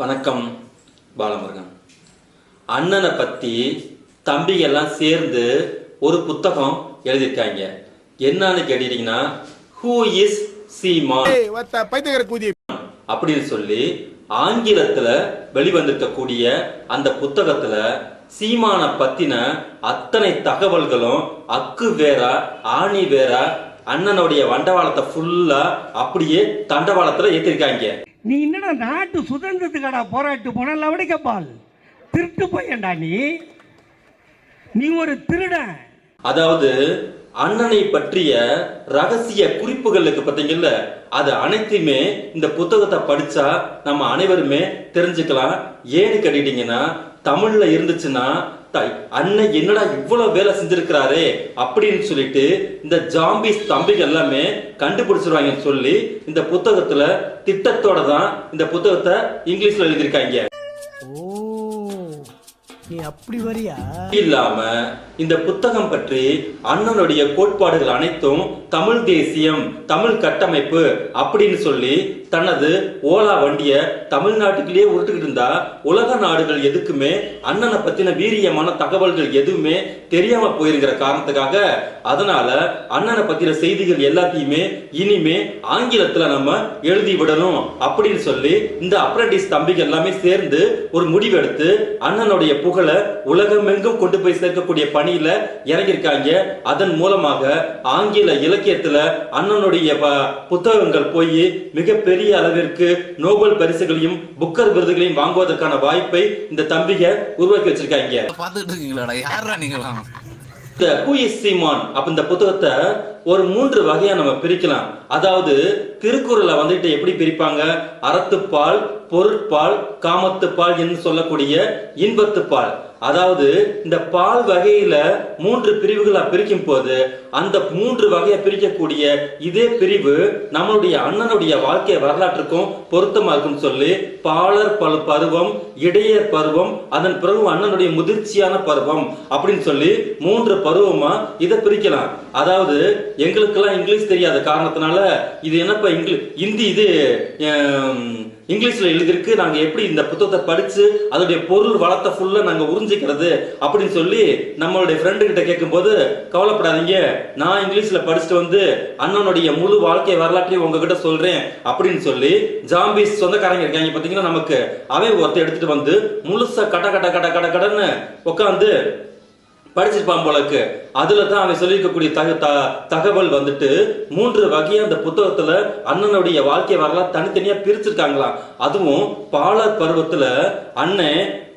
வணக்கம் பாலமுருகன். அண்ணனை பத்தி தம்பிங்க எல்லாம் சேர்ந்து ஒரு புத்தகம் எழுதியிருக்காங்க. என்னன்னு கேட்டீங்கன்னா ஹூ இஸ் சீமான் அப்படின்னு சொல்லி ஆங்கிலத்துல வெளிவந்திருக்கக்கூடிய அந்த புத்தகத்துல சீமான பத்தின அத்தனை தகவல்களும் அக்கு வேற ஆணி வேற அண்ணனுடைய வண்டவாளத்தை ஃபுல்லா அப்படியே தண்டவாளத்துல ஏத்திருக்காங்க. நீ என்னடா நாட்டு சுதந்திரத்துக்கடா போராட்டு போன? லவடிக்கப்பால் திருட்டு பையன்டா நீ. நீ ஒரு திருடன் அதாவது அண்ணனை பற்றிய ரகசிய குறிப்புகள் இருக்கு பார்த்தீங்கல்ல அது அனைத்தையுமே இந்த புத்தகத்தை படிச்சா நம்ம அனைவருமே தெரிஞ்சுக்கலாம். ஏன்னு கேட்டீங்கன்னா தமிழ்ல இருந்துச்சுன்னா அண்ணன் என்னடா இவ்வளவு வேலை செஞ்சிருக்கிறாரே அப்படின்னு சொல்லிட்டு இந்த ஜாம்பிஸ் தம்பிகள் எல்லாமே கண்டுபிடிச்சிருவாங்கன்னு சொல்லி இந்த புத்தகத்துல திட்டத்தோட தான் இந்த புத்தகத்தை இங்கிலீஷ்ல எழுதியிருக்காங்க. அப்படி வரியா? இல்லாம இந்த புத்தகம் பற்றி அண்ணனுடைய கோட்பாடுகள் அனைத்தும் தமிழ் தேசியம் தமிழ் கட்டமைப்பு அப்படின்னு சொல்லி தனது ஓலா வண்டிய தமிழ்நாட்டுக்குள்ளேயே உருட்டுக்கிட்டு இருந்தா உலக நாடுகள் எதுக்குமே அண்ணனை பத்தின வீரியமான தகவல்கள் எதுவுமே தெரியாம போயிருக்கிற காரணத்துக்காக அதனால அண்ணனை பத்தின செய்திகள் எல்லாத்தையுமே இனிமே ஆங்கிலத்துல நம்ம எழுதி விடணும் அப்படின்னு சொல்லி இந்த அப்ரண்டிஸ் தம்பிகள் எல்லாமே சேர்ந்து ஒரு முடிவெடுத்து அண்ணனுடைய புகழை உலகமெங்கும் கொண்டு போய் சேர்க்கக்கூடிய பணியில இறங்கியிருக்காங்க. அதன் மூலமாக ஆங்கில இலக்கியத்துல அண்ணனுடைய புத்தகங்கள் போய் மிகப்பெரிய அளவிற்கு நோபல் பரிசுகளையும் புக்கர் விருதுகளையும் வாங்குவதற்கான வாய்ப்பை இந்த தம்பிக உருவாக்கி வச்சிருக்காங்க. பார்த்துட்டு யாரா இந்த ஹூ இஸ் சீமான் அப்ப இந்த புத்தகத்தை ஒரு மூன்று வகையா நம்ம பிரிக்கலாம். அதாவது திருக்குறளை வந்துட்டு எப்படி பிரிப்பாங்க? அறத்துப்பால் பொருட்பால் காமத்துப்பால் என்று சொல்லக்கூடிய இன்பத்துப்பால். அதாவது இந்த பால் வகையில மூன்று பிரிவுகளா பிரிக்கும் போது அந்த மூன்று வகையை பிரிக்கக்கூடிய இதே பிரிவு நம்மளுடைய அண்ணனுடைய வாழ்க்கை வரலாற்றுக்கும் பொருத்தமா இருக்கும்னு சொல்லி பாலர் பல பருவம் இடையர் பருவம் அதன் பிறகு அண்ணனுடைய முதிர்ச்சியான பருவம் அப்படின்னு சொல்லி மூன்று பருவமா இதை பிரிக்கலாம். அதாவது எங்களுக்கெல்லாம் இங்கிலீஷ் தெரியாத காரணத்தினால இது என்னப்பா இங்கிலீஷ் இந்தி இது இங்கிலீஷில் எழுதியிருக்கு நாங்கள் எப்படி இந்த புத்தகத்தை படித்து அதோடைய பொருள் வளத்தை ஃபுல்லாக நாங்கள் உறிஞ்சிக்கிறது அப்படின்னு சொல்லி நம்மளுடைய ஃப்ரெண்டுகிட்ட கேட்கும்போது கவலைப்படாதீங்க நான் இங்கிலீஷில் படிச்சுட்டு வந்து அண்ணனுடைய முழு வாழ்க்கை வரலாற்றையும் உங்ககிட்ட சொல்கிறேன் அப்படின்னு சொல்லி ஜாம்பிஸ் சொந்தக்காரங்க இருக்காங்க பார்த்தீங்கன்னா நமக்கு அவன் ஒருத்தர் எடுத்துகிட்டு வந்து முழுசாக கட கட கட கட கடன்னு உட்காந்து படிச்சிருப்பான் போலக்கு. அதுல தான் அவன் சொல்லியிருக்கக்கூடிய தக த- தகவல் வந்துட்டு மூன்று வகையா அந்த புத்தகத்துல அண்ணனுடைய வாழ்க்கை வரலாறு தனித்தனியா பிரிச்சிருக்காங்களாம். அதுவும் பாலர் பருவத்துல அண்ணன்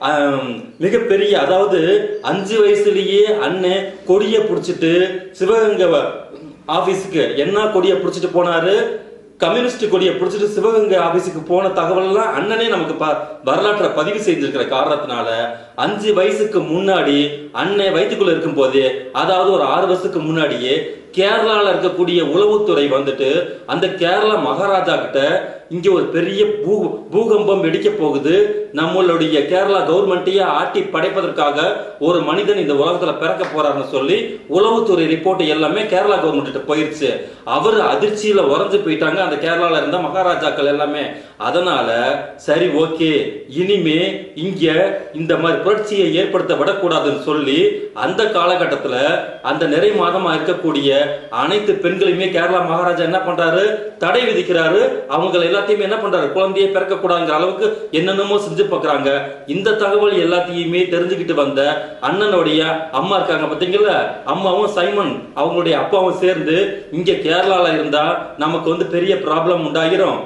மிகப்பெரிய அதாவது அஞ்சு வயசுலயே அண்ணன் கொடிய புடிச்சிட்டு சிவகங்கை ஆபீஸுக்கு என்ன கொடிய புடிச்சிட்டு போனாரு? கம்யூனிஸ்ட் கொடியை பிடிச்சிட்டு சிவகங்கை ஆபீஸுக்கு போன தகவலெல்லாம் அண்ணனே நமக்கு ப- வரலாற்றை பதிவு செய்திருக்கிற காரணத்தினால அஞ்சு வயசுக்கு முன்னாடி அண்ணன் வயிற்றுக்குள்ள இருக்கும் போதே அதாவது ஒரு ஆறு வருஷத்துக்கு முன்னாடியே கேரளாவில் இருக்கக்கூடிய உளவுத்துறை வந்துட்டு அந்த கேரளா மகாராஜா கிட்ட இங்க ஒரு பெரிய பூ பூகம்பம் வெடிக்க போகுது. நம்மளுடைய கேரளா கவர்மெண்ட்டையே ஆட்டி படைப்பதற்காக ஒரு மனிதன் இந்த உலகத்துல பிறக்க போறாருன்னு சொல்லி உளவுத்துறை ரிப்போர்ட் எல்லாமே கேரளா கவர்மெண்ட் போயிருச்சு. அவர் அதிர்ச்சியில உறைஞ்சு போயிட்டாங்க. அந்த கேரளால இருந்த மகாராஜாக்கள் எல்லாமே. அதனால சரி ஓகே. இனிமே இங்க இந்த மாதிரி புரட்சியை ஏற்படுத்த விடக்கூடாதுன்னு சொல்லி அந்த காலகட்டத்துல அந்த நிறை மாதமா இருக்கக்கூடிய அனைத்து பெண்களையுமே கேரளா மகாராஜா என்ன பண்றாரு? தடை விதிக்கிறாரு. அவங்க எல்லாத்தையுமே என்ன பண்றாரு? குழந்தையே பிறக்க கூடாதுங்கிற அளவுக்கு என்னென்னமோ செஞ்சு பார்க்கறாங்க. இந்த தகவல் எல்லாத்தையுமே தெரிஞ்சுக்கிட்டு வந்த அண்ணனுடைய அம்மா இருக்காங்க பாத்தீங்கல்ல அம்மாவும் சைமன் அவங்களுடைய அப்பாவும் சேர்ந்து இங்க கேரளால இருந்தால் நமக்கு வந்து பெரிய ப்ராப்ளம் உண்டாகிரும்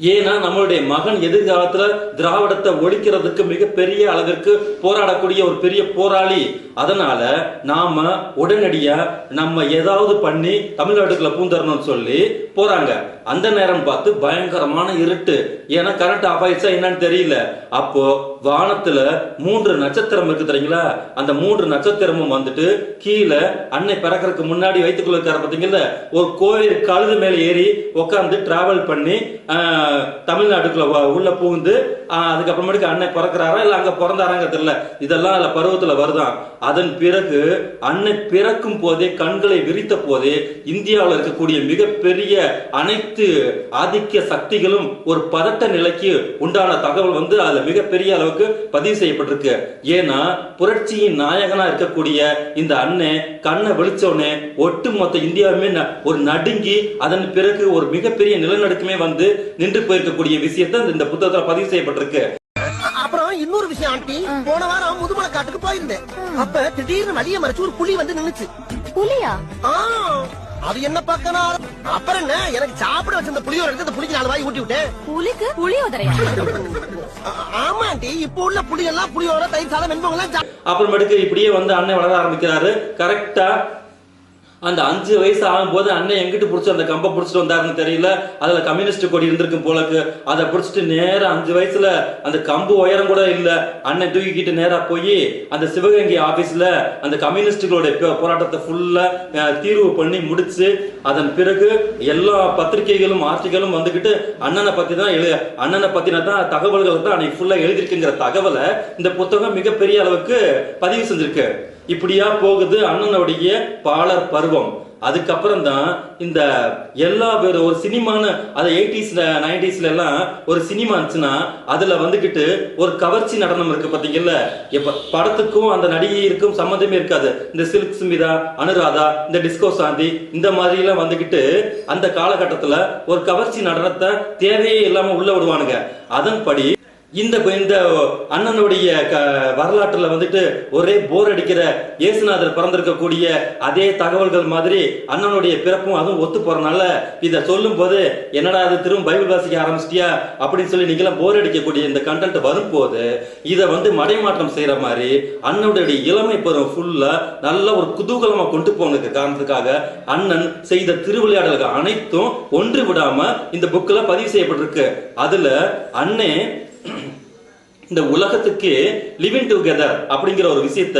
ஏன்னா நம்மளுடைய மகன் எதிர்காலத்துல திராவிடத்தை ஒழிக்கிறதுக்கு மிகப்பெரிய அளவிற்கு போராடக்கூடிய ஒரு பெரிய போராளி. அதனால நாம உடனடியா நம்ம ஏதாவது பண்ணி தமிழ்நாட்டுக்குள்ள பூந்தரணும்னு சொல்லி போறாங்க. அந்த நேரம் பார்த்து பயங்கரமான இருட்டு. ஏன்னா கரண்ட் ஆஃப் ஆயிடுச்சா என்னன்னு தெரியல. அப்போ வானத்துல மூன்று நட்சத்திரம் இருக்கு தெரியுங்களா? அந்த மூன்று நட்சத்திரமும் வந்துட்டு கீழே அன்னை பிறக்கறதுக்கு முன்னாடி வைத்துக்குள்ள இருக்காரு பார்த்தீங்கல்ல? ஒரு கோயில் கழுது மேல ஏறி உட்காந்து டிராவல் பண்ணி தமிழ்நாட்டுக்குள்ள உள்ள புகுந்து அதுக்கப்புறமேட்டுக்கு அன்னை பிறக்கிறாரா இல்ல அங்க பிறந்தாராங்க தெரியல. இதெல்லாம் அதுல பருவத்துல வருதான். அதன் பிறகு அன்னை பிறக்கும் போதே கண்களை விரித்த போதே இந்தியாவில் இருக்கக்கூடிய மிகப்பெரிய அனைத்து ஆதிக்க சக்திகளும் ஒரு பதட்ட நிலைக்கு உண்டான தகவல் வந்து அதுல மிகப்பெரிய அளவுக்கு பதிவு செய்யப்பட்டிருக்கு. ஏன்னா புரட்சியின் நாயகனா இருக்கக்கூடிய இந்த அண்ணே கண்ணை வெளிச்சோடனே ஒட்டுமொத்த இந்தியாவுமே ந- ஒரு நடுங்கி அதன் பிறகு ஒரு மிகப்பெரிய நிலநடுக்கமே வந்து நின்று போயிருக்கக்கூடிய விஷயத்தை இந்த புத்தகத்துல பதிவு செய்யப்பட்டிருக்கு. விஷயம் ஆண்டி. போன வாரம் முதுமலை காட்டுக்கு போயிருந்தேன். அப்ப திடீர்னு வழிய மறைச்சு ஒரு புலி வந்து நின்னுச்சு. புலியா? ஆ, அது என்ன பார்க்கணும்? அப்புறம் என்ன? எனக்கு சாப்பிட வச்சிருந்த புளியோட எடுத்து அந்த புளிக்கு நாலு வாய் ஊட்டி விட்டேன். புலிக்கு புளியோதரையா? ஆமா ஆண்டி. இப்ப உள்ள புளி எல்லாம் புளியோட தயிர் சாதம் வெண்பொங்கலாம் அப்புறமேட்டுக்கு இப்படியே வந்து அண்ணன் வளர ஆரம்பிக்கிறாரு. கரெக்டா அந்த அஞ்சு வயசு ஆகும்போது அண்ணன் எங்கிட்டு பிடிச்சி அந்த கம்பை பிடிச்சிட்டு வந்தாருன்னு தெரியல. அதுல கம்யூனிஸ்ட் கொடி இருந்திருக்கும் போலக்கு. அதை பிடிச்சிட்டு நேராக அஞ்சு வயசுல அந்த கம்பு உயரம் கூட இல்ல. அண்ணன் தூக்கிக்கிட்டு நேரா போய் அந்த சிவகங்கை ஆபீஸ்ல அந்த கம்யூனிஸ்டுகளுடைய போராட்டத்தை ஃபுல்லா தீர்வு பண்ணி முடிச்சு அதன் பிறகு எல்லா பத்திரிகைகளும் ஆர்டிகளும் வந்துகிட்டு அண்ணனை பத்தி தான் எழு அண்ணனை பத்தின தான் தகவல்கள் தான் அன்னைக்கு ஃபுல்லா எழுதியிருக்குங்கிற தகவலை இந்த புத்தகம் மிகப்பெரிய அளவுக்கு பதிவு செஞ்சிருக்கு. இப்படியா போகுது அண்ணனுடைய பாலர் பருவம். அதுக்கப்புறம் தான் இந்த எல்லா பேர் ஒரு சினிமான அது எயிட்டிஸ்ல நைன்டிஸ்ல எல்லாம் ஒரு சினிமா இருந்துச்சுன்னா அதுல வந்துகிட்டு ஒரு கவர்ச்சி நடனம் இருக்கு பாத்தீங்கல்ல? இப்ப படத்துக்கும் அந்த நடிகைக்கும் சம்மந்தமே இருக்காது. இந்த சில்க் சுமிதா அனுராதா இந்த டிஸ்கோ சாந்தி இந்த மாதிரி எல்லாம் வந்துகிட்டு அந்த காலகட்டத்துல ஒரு கவர்ச்சி நடனத்தை தேவையே இல்லாம உள்ள விடுவானுங்க. அதன்படி இந்த இந்த அண்ணனுடைய க வரலாற்றுல வந்துட்டு ஒரே போர் அடிக்கிற இயேசுநாதர் பிறந்திருக்கக்கூடிய அதே தகவல்கள் மாதிரி அண்ணனுடைய பிறப்பும் அதுவும் ஒத்து போறனால இதை சொல்லும் போது என்னடா அது திரும்ப பைபிள் வாசிக்க ஆரம்பிச்சிட்டியா அப்படின்னு சொல்லி நீங்களாம் போர் அடிக்கக்கூடிய இந்த கண்டென்ட் வரும்போது இதை வந்து மடைமாற்றம் செய்யற மாதிரி அண்ணனுடைய இளமை பருவம் ஃபுல்லா நல்ல ஒரு குதூகலமா கொண்டு போனதுக்கு காரணத்துக்காக அண்ணன் செய்த திருவிளையாடல்கள் அனைத்தும் ஒன்று விடாம இந்த புக்கில் பதிவு செய்யப்பட்டிருக்கு. அதுல அண்ணே இந்த உலகத்துக்கு லிவிங் டுகெதர் அப்படிங்கிற ஒரு விஷயத்த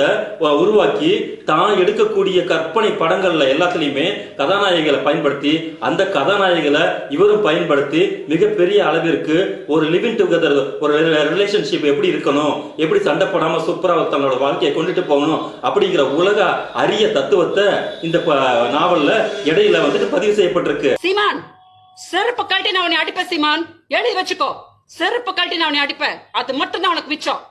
உருவாக்கி தான் எடுக்கக்கூடிய கற்பனை படங்கள்ல எல்லாத்துலயுமே கதாநாயகிகளை பயன்படுத்தி அந்த கதாநாயகிகளை இவரும் பயன்படுத்தி மிகப்பெரிய அளவிற்கு ஒரு லிவிங் டுகெதர் ஒரு ரிலேஷன்ஷிப் எப்படி இருக்கணும் எப்படி சண்டை போடாம சூப்பரா தன்னோட வாழ்க்கையை கொண்டுட்டு போகணும் அப்படிங்கிற உலக அரிய தத்துவத்தை இந்த நாவல்ல இடையில வந்துட்டு பதிவு செய்யப்பட்டிருக்கு. சீமான் செருப்பு கட்டி நான் உன்னை அடிப்பேன் சீமான். எழுதி வச்சுக்கோ. செருப்பு கழட்டி நான் உன்னை அடிப்பேன். அது மட்டும் தான் உனக்கு மிச்சம்.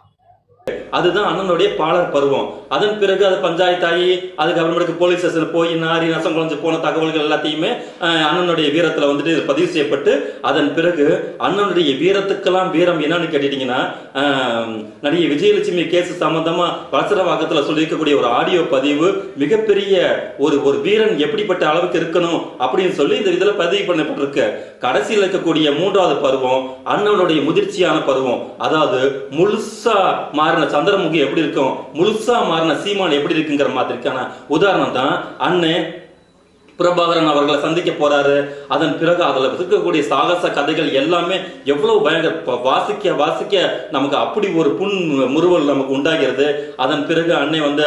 அதுதான் அண்ணனுடைய பாலர் பருவம். அதன் பிறகு அது பஞ்சாயத்தாகி அதுக்கு அதுக்கப்புறமேட்டுக்கு போலீஸ் ஸ்டேஷன் போய் நாரி நசம் குழஞ்சு போன தகவல்கள் எல்லாத்தையுமே அண்ணனுடைய வீரத்தில் வந்துட்டு பதிவு செய்யப்பட்டு அதன் பிறகு அண்ணனுடைய வீரத்துக்கெல்லாம் வீரம் என்னன்னு கேட்டுட்டீங்கன்னா நடிகை விஜயலட்சுமி கேஸ் சம்பந்தமா வளசரவாக்கத்துல சொல்லியிருக்கக்கூடிய ஒரு ஆடியோ பதிவு மிகப்பெரிய ஒரு ஒரு வீரன் எப்படிப்பட்ட அளவுக்கு இருக்கணும் அப்படின்னு சொல்லி இந்த இதுல பதிவு பண்ணப்பட்டிருக்கு. கடைசியில் இருக்கக்கூடிய மூன்றாவது பருவம் அண்ணனுடைய முதிர்ச்சியான பருவம். அதாவது முழுசா மாறின சந்திரமுகி எப்படி இருக்கும்? முழுசா மாறின சீமான் எப்படி இருக்குங்கிற மாதிரிக்கான உதாரணம் தான் அண்ணன் பிரபாகரன் அவர்களை சந்திக்க போறாரு. அதன் பிறகு அதுல இருக்கக்கூடிய சாகச கதைகள் எல்லாமே எவ்வளவு பயங்கர வாசிக்க வாசிக்க நமக்கு அப்படி ஒரு புண் முறுவல் நமக்கு உண்டாகிறது. அதன் பிறகு அன்னை வந்து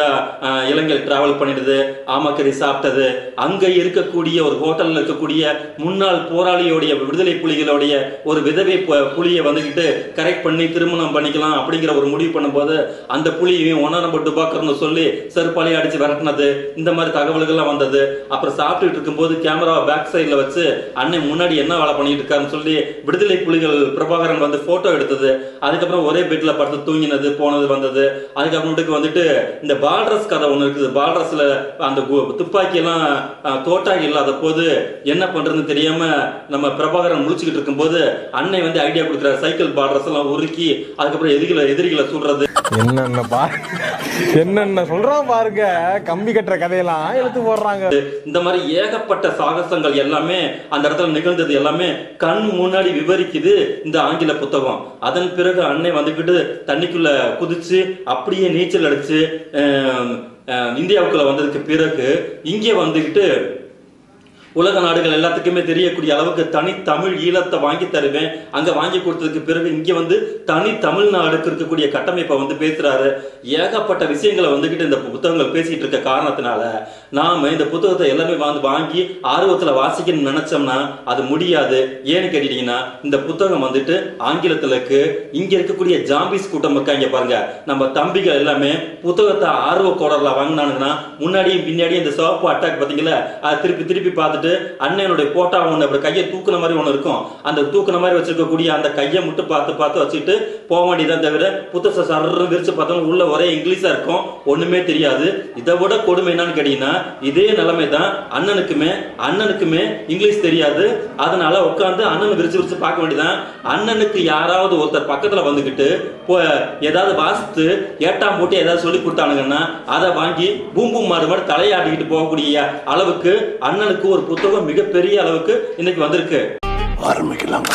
இலங்கையில் டிராவல் பண்ணிடுது. ஆமக்கறி சாப்பிட்டது. அங்க இருக்கக்கூடிய ஒரு ஹோட்டல்ல இருக்கக்கூடிய முன்னாள் போராளியோடைய விடுதலை புலிகளுடைய ஒரு விதவை புலியை வந்துகிட்டு கரெக்ட் பண்ணி திருமணம் பண்ணிக்கலாம் அப்படிங்கிற ஒரு முடிவு பண்ணும்போது அந்த புலியும் ஒன்னா நம்ம டுபாக்கர்னு சொல்லி செருப்பாலையை அடிச்சு விரட்டினது. இந்த மாதிரி தகவல்கள்லாம் வந்தது. அப்புறம் சாப்பிட்டு சாப்பிட்டுட்டு இருக்கும்போது கேமரா பேக் சைடில் வச்சு அண்ணன் முன்னாடி என்ன வேலை பண்ணிட்டு இருக்காருன்னு சொல்லி விடுதலை புலிகள் பிரபாகரன் வந்து போட்டோ எடுத்தது. அதுக்கப்புறம் ஒரே பெட்டில் படுத்து தூங்கினது போனது வந்தது. அதுக்கப்புறமேட்டுக்கு வந்துட்டு இந்த பால்ரஸ் கதை ஒன்று இருக்குது. பால்ரஸ்ல அந்த துப்பாக்கி எல்லாம் தோட்டா இல்லாத போது என்ன பண்றதுன்னு தெரியாம நம்ம பிரபாகரன் முழிச்சுக்கிட்டு இருக்கும்போது அன்னை வந்து ஐடியா கொடுக்குற சைக்கிள் பால்ரஸ் எல்லாம் உருக்கி அதுக்கப்புறம் எதிரிகளை எதிரிகளை சுடுறது. என்னென்ன பா என்னென்ன சொல்றான் பாருங்க. கம்பி கட்டுற கதையெல்லாம் எழுத்து போடுறாங்க. இந்த மாதிரி ஏகப்பட்ட சாகசங்கள் எல்லாமே அந்த இடத்துல நிகழ்ந்தது எல்லாமே கண் முன்னாடி விவரிக்குது இந்த ஆங்கில புத்தகம். அதன் பிறகு அன்னை வந்துக்கிட்டு தண்ணிக்குள்ள குதிச்சு அப்படியே நீச்சல் அடிச்சு இந்தியாவுக்குள்ள வந்ததுக்கு பிறகு இங்கே வந்துக்கிட்டு உலக நாடுகள் எல்லாத்துக்குமே தெரியக்கூடிய அளவுக்கு தனி தமிழ் ஈழத்தை வாங்கி தருவேன். அங்க வாங்கி கொடுத்ததுக்கு பிறகு இங்க வந்து தனி தமிழ்நாடுக்கு இருக்கக்கூடிய கட்டமைப்பை வந்து பேசுறாரு. ஏகப்பட்ட விஷயங்களை வந்துகிட்டு இந்த புத்தகங்கள் பேசிட்டு இருக்க காரணத்தினால நாம இந்த புத்தகத்தை எல்லாமே வந்து வாங்கி ஆர்வத்துல வாசிக்கணும்னு நினைச்சோம்னா அது முடியாது. ஏன்னு கேட்டீங்கன்னா இந்த புத்தகம் வந்துட்டு ஆங்கிலத்துல இருக்கு இங்க இருக்கக்கூடிய ஜாம்பிஸ் கூட்டம் இருக்காங்க பாருங்க. நம்ம தம்பிகள் எல்லாமே புத்தகத்தை ஆர்வ கோடர்ல வாங்கினானுங்கன்னா முன்னாடியும் பின்னாடியும் இந்த சோப்பு அட்டாக் பாத்தீங்களா அதை திருப்பி திருப்பி பார்த்துட்டு அண்ணனுடைய போட்டா ஒண்ணு அப்படி கையை தூக்குன மாதிரி ஒன்று இருக்கும். அந்த தூக்குன மாதிரி வச்சிருக்கக்கூடிய அந்த கையை மட்டும் பார்த்து பார்த்து வச்சுட்டு போக வேண்டியதான் தவிர புத்தகத்தை சர்ற விரிச்சு பார்த்தோம் உள்ள ஒரே இங்கிலீஷா இருக்கும். ஒண்ணுமே தெரியாது. இதை விட கொடுமை என்னன்னு கேட்டீங்கன்னா இதே நிலைமை தான் அண்ணனுக்குமே அண்ணனுக்குமே இங்கிலீஷ் தெரியாது. அதனால உட்காந்து அண்ணன் விரிச்சு விரிச்சு பார்க்க வேண்டியதான் அண்ணனுக்கு யாராவது ஒருத்தர் பக்கத்துல வந்துகிட்டு ஏதாவது வாசித்து ஏட்டாம் போட்டு ஏதாவது சொல்லி கொடுத்தானுங்கன்னா அதை வாங்கி பூம்பும் மாறு மாதிரி தலையாட்டிக்கிட்டு போகக்கூடிய அளவுக்கு அண்ணனுக்கு ஒரு புத்தகம் மிகப்பெரிய அளவுக்கு இன்னைக்கு வந்திருக்கு. ஆரம்பிக்கலாம்.